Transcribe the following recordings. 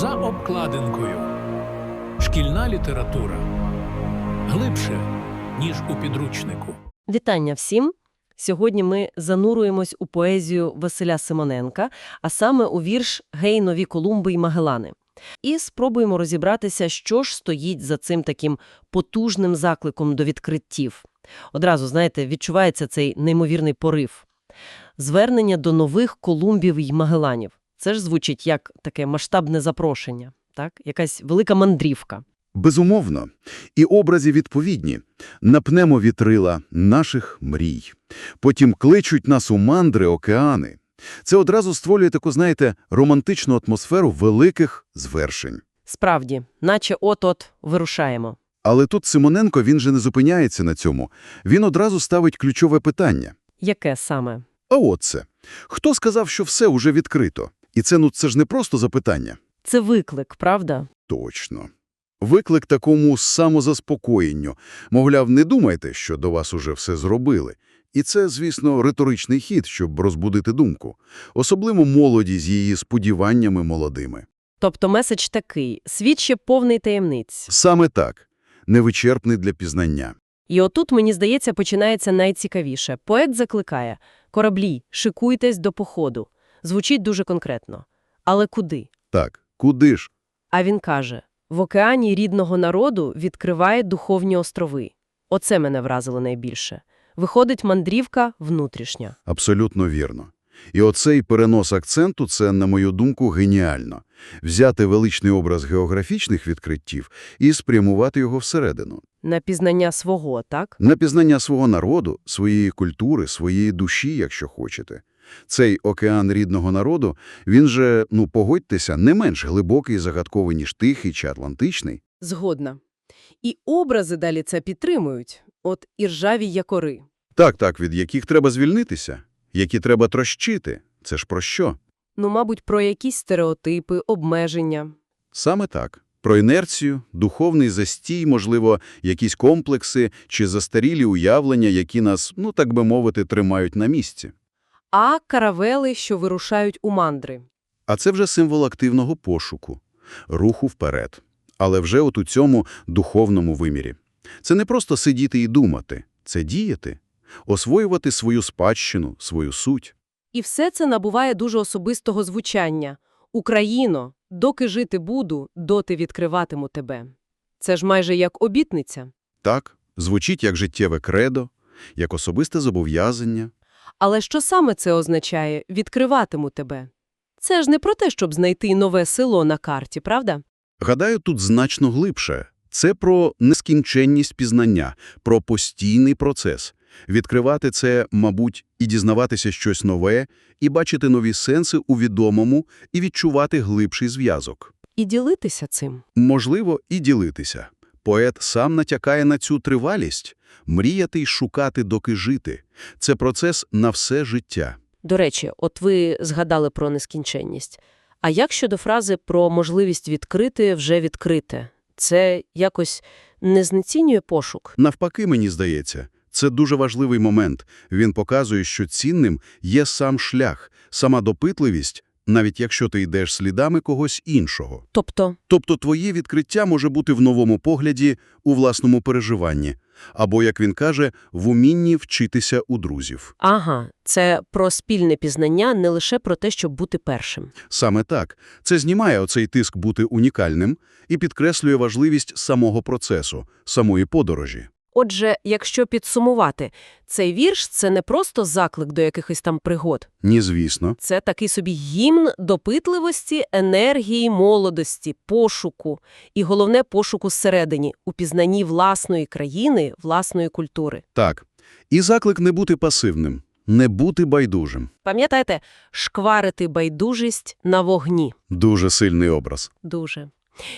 За обкладинкою. Шкільна література глибше, ніж у підручнику. Вітання всім! Сьогодні ми зануруємось у поезію Василя Симоненка, а саме у вірш «Гей, нові Колумби й Магелани». І спробуємо розібратися, що ж стоїть за цим таким потужним закликом до відкриттів. Одразу, знаєте, відчувається цей неймовірний порив. Звернення до нових Колумбів й Магеланів. Це ж звучить як таке масштабне запрошення, так? Якась велика мандрівка. Безумовно. І образи відповідні. Напнемо вітрила наших мрій. Потім кличуть нас у мандри океани. Це одразу створює таку, знаєте, романтичну атмосферу великих звершень. Справді, наче от-от вирушаємо. Але тут Симоненко, він же не зупиняється на цьому. Він одразу ставить ключове питання. Яке саме? А от це. Хто сказав, що все уже відкрито? І це, ну, це ж не просто запитання. Це виклик, правда? Точно. Виклик такому самозаспокоєнню. Мовляв, не думайте, що до вас уже все зробили. І це, звісно, риторичний хід, щоб розбудити думку. Особливо молоді з її сподіваннями молодими. Тобто меседж такий – світ ще повний таємниць. Саме так. Невичерпний для пізнання. І отут, мені здається, починається найцікавіше. Поет закликає – кораблі, шикуйтесь до походу. Звучить дуже конкретно. Але куди? Так, куди ж? А він каже – в океані рідного народу відкриває духовні острови. Оце мене вразило найбільше. Виходить мандрівка внутрішня. Абсолютно вірно. І оцей перенос акценту – це, на мою думку, геніально. Взяти величний образ географічних відкриттів і спрямувати його всередину. На пізнання свого, так? На пізнання свого народу, своєї культури, своєї душі, якщо хочете. Цей океан рідного народу, він же, ну погодьтеся, не менш глибокий і загадковий, ніж Тихий чи Атлантичний. Згодна. І образи далі це підтримують. От іржаві якори. Так, так, від яких треба звільнитися, які треба трощити. Це ж про що? Ну, мабуть, про якісь стереотипи, обмеження. Саме так. Про інерцію, духовний застій, можливо, якісь комплекси чи застарілі уявлення, які нас, ну так би мовити, тримають на місці. А каравели, що вирушають у мандри. А це вже символ активного пошуку, руху вперед. Але вже от у цьому духовному вимірі. Це не просто сидіти і думати, це діяти, освоювати свою спадщину, свою суть. І все це набуває дуже особистого звучання. «Україно, доки жити буду, доти відкриватиму тебе». Це ж майже як обітниця. Так, звучить як життєве кредо, як особисте зобов'язання. Але що саме це означає «відкриватиму тебе»? Це ж не про те, щоб знайти нове село на карті, правда? Гадаю, тут значно глибше. Це про нескінченність пізнання, про постійний процес. Відкривати це, мабуть, і дізнаватися щось нове, і бачити нові сенси у відомому, і відчувати глибший зв'язок. І ділитися цим. Можливо, і ділитися. Поет сам натякає на цю тривалість. Мріяти й шукати, доки жити. Це процес на все життя. До речі, от ви згадали про нескінченність. А як щодо фрази про можливість відкрити вже відкрите? Це якось не знецінює пошук? Навпаки, мені здається, це дуже важливий момент. Він показує, що цінним є сам шлях, сама допитливість, навіть якщо ти йдеш слідами когось іншого. Тобто, Тобто твоє відкриття може бути в новому погляді, у власному переживанні, або, як він каже, в умінні вчитися у друзів. ага, це про спільне пізнання, не лише про те, щоб бути першим. Саме так. Це знімає оцей тиск бути унікальним і підкреслює важливість самого процесу, самої подорожі. Отже, якщо підсумувати, цей вірш – це не просто заклик до якихось там пригод. Ні, звісно. Це такий собі гімн допитливості, енергії, молодості, пошуку. І головне – пошуку зсередині, у пізнанні власної країни, власної культури. Так. І заклик не бути пасивним, не бути байдужим. Пам'ятаєте, шкварити байдужість на вогні. Дуже сильний образ. Дуже.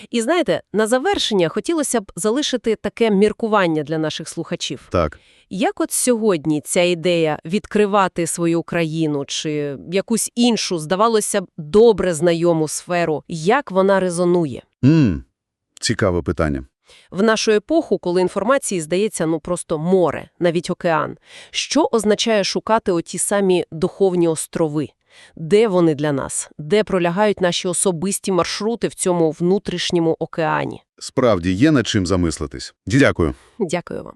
І знаєте, на завершення хотілося б залишити таке міркування для наших слухачів. Так. Як от сьогодні ця ідея відкривати свою країну чи якусь іншу, здавалося б, добре знайому сферу, як вона резонує? М, цікаве питання. В нашу епоху, коли інформації здається ну просто море, навіть океан, що означає шукати оті самі духовні острови? Де вони для нас? Де пролягають наші особисті маршрути в цьому внутрішньому океані? Справді, є над чим замислитись. Дякую. Дякую вам.